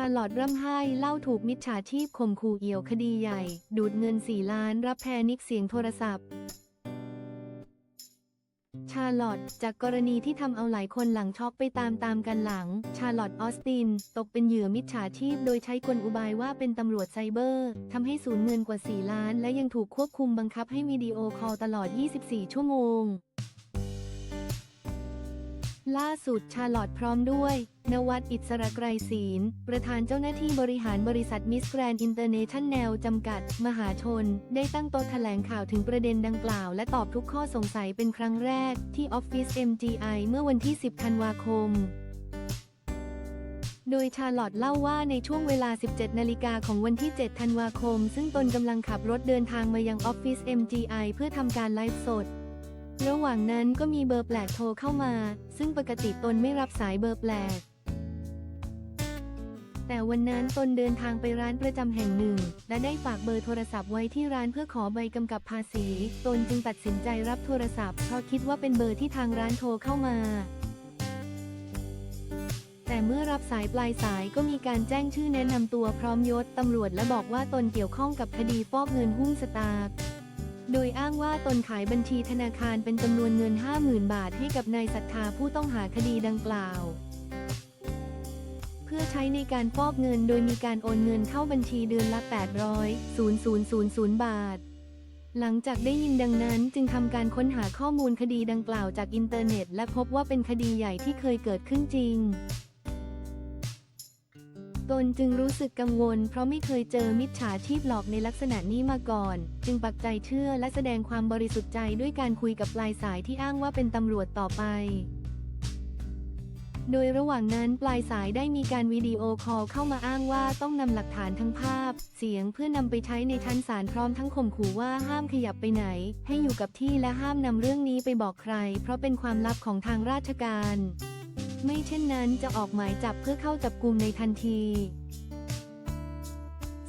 าร์ลอตร่ำไห้เล่าถูกมิจฉาชีพข่มขู่เอี่ยวคดีใหญ่ ดูดเงิน 4 ล้านรับแพนิกเสียงโทรศัพท์ ชาลอตจากกรณีที่ทำเอาหลายคนหลังช็อกไปตามตามๆกันหลัง ชาลอตออสติน ตกเป็นเหยื่อมิจฉาชีพ โดยใช้กลอุบายว่าเป็นตำรวจไซเบอร์ทำให้สูญเงินกว่า 4 ล้าน และยังถูกควบคุมบังคับให้วิดีโอคอลตลอด 24 ชั่วโมง ล่าสุดชาร์ลอตพร้อมด้วย นวัดอิสระไกรศีล ประธานเจ้าหน้าที่บริหารบริษัทมิสแกรนอินเตอร์เนชั่นแนลจำกัด มหาชน ได้ตั้งโต๊ะแถลงข่าวถึงประเด็นดังกล่าว และตอบทุกข้อสงสัยเป็นครั้งแรก ที่ออฟฟิศ MGI เมื่อวันที่ 10 ธันวาคมโดยชาร์ลอตเล่าว่าในช่วงเวลา 17 นาฬิกาของวันที่ 7 ธันวาคม ซึ่งตนกำลังขับรถเดินทางมายังออฟฟิศ MGI เพื่อทำการไลฟ์สด ระหว่างนั้นก็มีเบอร์แปลกโทรเข้ามา ซึ่งปกติตนไม่รับสายเบอร์แปลก แต่วันนั้นตนเดินทางไปร้านประจำแห่งหนึ่ง และได้ฝากเบอร์โทรศัพท์ไว้ที่ร้านเพื่อขอใบกำกับภาษี ตนจึงตัดสินใจรับโทรศัพท์เพราะคิดว่าเป็นเบอร์ที่ทางร้านโทรเข้ามา แต่เมื่อรับสายปลายสายก็มีการแจ้งชื่อแนะนำตัวพร้อมยศตำรวจและบอกว่าตนเกี่ยวข้องกับคดีฟอกเงินหุ้นสตาร์ โดยอ้างว่าตนขายบัญชีธนาคารเป็นจำนวนเงิน 50,000 บาทให้กับนายศรัทธาผู้ต้องหาคดีดังกล่าว เพื่อใช้ในการฟอกเงินโดยมีการโอนเงินเข้าบัญชีเดือนละ 800,000 บาท หลังจากได้ยินดังนั้นจึงทำการค้นหาข้อมูลคดีดังกล่าวจากอินเทอร์เน็ต และพบว่าเป็นคดีใหญ่ที่เคยเกิดขึ้นจริง ตนจึงรู้สึกกังวล เพราะไม่เคยเจอมิจฉาชีพหลอกในลักษณะนี้มาก่อน จึงปักใจเชื่อและแสดงความบริสุทธิ์ใจด้วยการคุยกับปลายสายที่อ้างว่าเป็นตำรวจต่อไป โดยระหว่างนั้นปลายสายได้มีการวิดีโอคอลเข้ามาอ้างว่าต้องนำหลักฐานทั้งภาพ เสียงเพื่อนำไปใช้ในชั้นศาลพร้อมทั้งข่มขู่ว่าห้ามขยับไปไหน ให้อยู่กับที่และห้ามนำเรื่องนี้ไปบอกใคร เพราะเป็นความลับของทางราชการ ไม่เช่นนั้นจะออกหมายจับเพื่อเข้าจับกลุ่มในทันที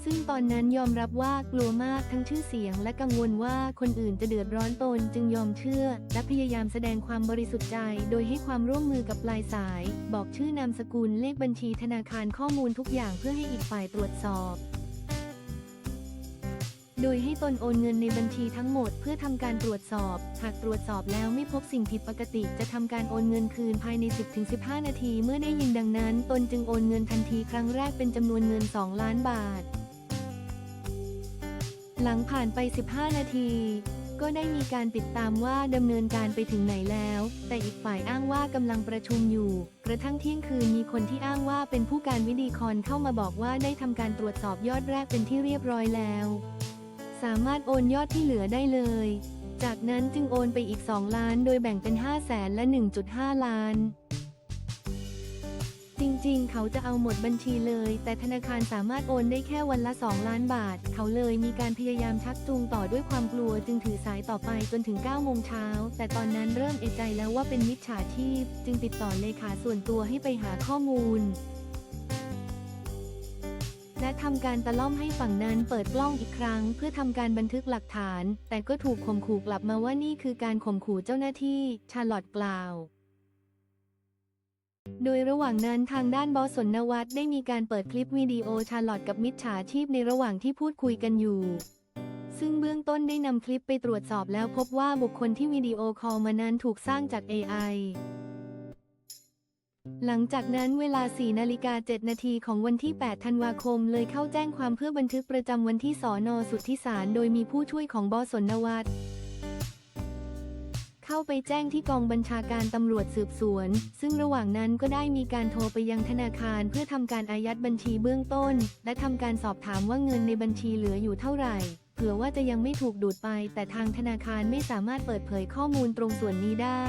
ซึ่งตอนนั้นยอมรับว่ากลัวมากทั้งชื่อเสียงและกังวลว่าคนอื่นจะเดือดร้อนตนจึงยอมเชื่อ และพยายามแสดงความบริสุทธิ์ใจ โดยให้ความร่วมมือกับปลายสาย บอกชื่อนามสกุลเลขบัญชีธนาคารข้อมูลทุกอย่างเพื่อให้อีกฝ่ายตรวจสอบ โดยให้ตนโอนเงินในบัญชีทั้งหมดเพื่อทำการตรวจสอบ หากตรวจสอบแล้วไม่พบสิ่งผิดปกติจะทำการโอนเงินคืนภายใน 10-15 นาที เมื่อได้ยินดังนั้น ตนจึงโอนเงินทันทีครั้งแรกเป็นจำนวนเงิน 2 ล้านบาท หลังผ่านไป 15 นาทีก็ได้มีการติดตามว่าดำเนินการไปถึงไหนแล้ว แต่อีกฝ่ายอ้างว่ากำลังประชุมอยู่ กระทั่งเที่ยงคืนมีคนที่อ้างว่าเป็นผู้การวิดีคอนเข้ามาบอกว่าได้ทำการตรวจสอบยอดแรกเป็นที่เรียบร้อยแล้ว สามารถโอนยอดที่เหลือได้เลย จากนั้นจึงโอนไปอีก 2 ล้านโดยแบ่งเป็น5แสนและ 1.5 ล้าน จริงๆ เขาจะเอาหมดบัญชีเลย แต่ธนาคารสามารถโอนได้แค่วันละ 2 ล้านบาท เขาเลยมีการพยายามชักจูงต่อด้วยความกลัวจึงถือสายต่อไปจนถึง9โมงเช้า แต่ตอนนั้นเริ่มเอใจแล้วว่าเป็นมิจฉาชีพ จึงติดต่อเลขาส่วนตัวให้ไปหาข้อมูล และทำการตะล่อมให้ฝั่งนั้นเปิดกล้องอีกครั้ง เพื่อทำการบันทึกหลักฐาน แต่ก็ถูกข่มขู่กลับมาว่านี่คือการข่มขู่เจ้าหน้าที่ ชาลอตกล่าว โดยระหว่างนั้นทางด้านบอสสนวัตได้มีการเปิดคลิปวิดีโอชาลอตกับมิจฉาชีพในระหว่างที่พูดคุยกันอยู่ซึ่งเบื้องต้นได้นำคลิปไปตรวจสอบแล้วพบว่าบุคคลที่วิดีโอคอลมานั้นถูกสร้างจาก AI หลังจากนั้นเวลา 4 นาฬิกา 7 นาทีของวันที่ 8 ธันวาคม เลยเข้าแจ้งความเพื่อบันทึกประจำวันที่สอนอสุทธิสาร โดยมีผู้ช่วยของบอสนวัตเข้าไปแจ้งที่กองบัญชาการตำรวจสืบสวน ซึ่งระหว่างนั้นก็ได้มีการโทรไปยังธนาคารเพื่อทำการอายัดบัญชีเบื้องต้น และทำการสอบถามว่าเงินในบัญชีเหลืออยู่เท่าไหร่ เผื่อว่าจะยังไม่ถูกดูดไป แต่ทางธนาคารไม่สามารถเปิดเผยข้อมูลตรงส่วนนี้ได้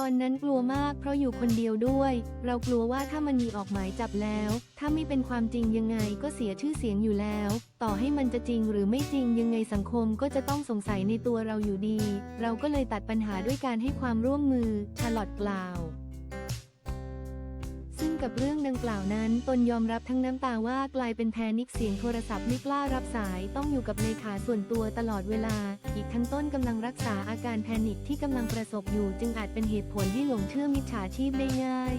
ตอนนั้นกลัวมากเพราะอยู่คนเดียวด้วย เรากลัวว่าถ้ามันมีออกหมายจับแล้ว ถ้าไม่เป็นความจริงยังไงก็เสียชื่อเสียงอยู่แล้ว ต่อให้มันจะจริงหรือไม่จริงยังไงสังคมก็จะต้องสงสัยในตัวเราอยู่ดี เราก็เลยตัดปัญหาด้วยการให้ความร่วมมือชาลอตกล่าว ซึ่งกับเรื่องดังกล่าวนั้น ตนยอมรับทั้งน้ำตาว่ากลายเป็นแพนิคเสียงโทรศัพท์ไม่กล้ารับสายต้องอยู่กับเลขาส่วนตัวตลอดเวลา อีกทั้งต้นกำลังรักษาอาการแพนิคที่กำลังประสบอยู่ จึงอาจเป็นเหตุผลให้หลงเชื่อมิจฉาชีพได้ง่าย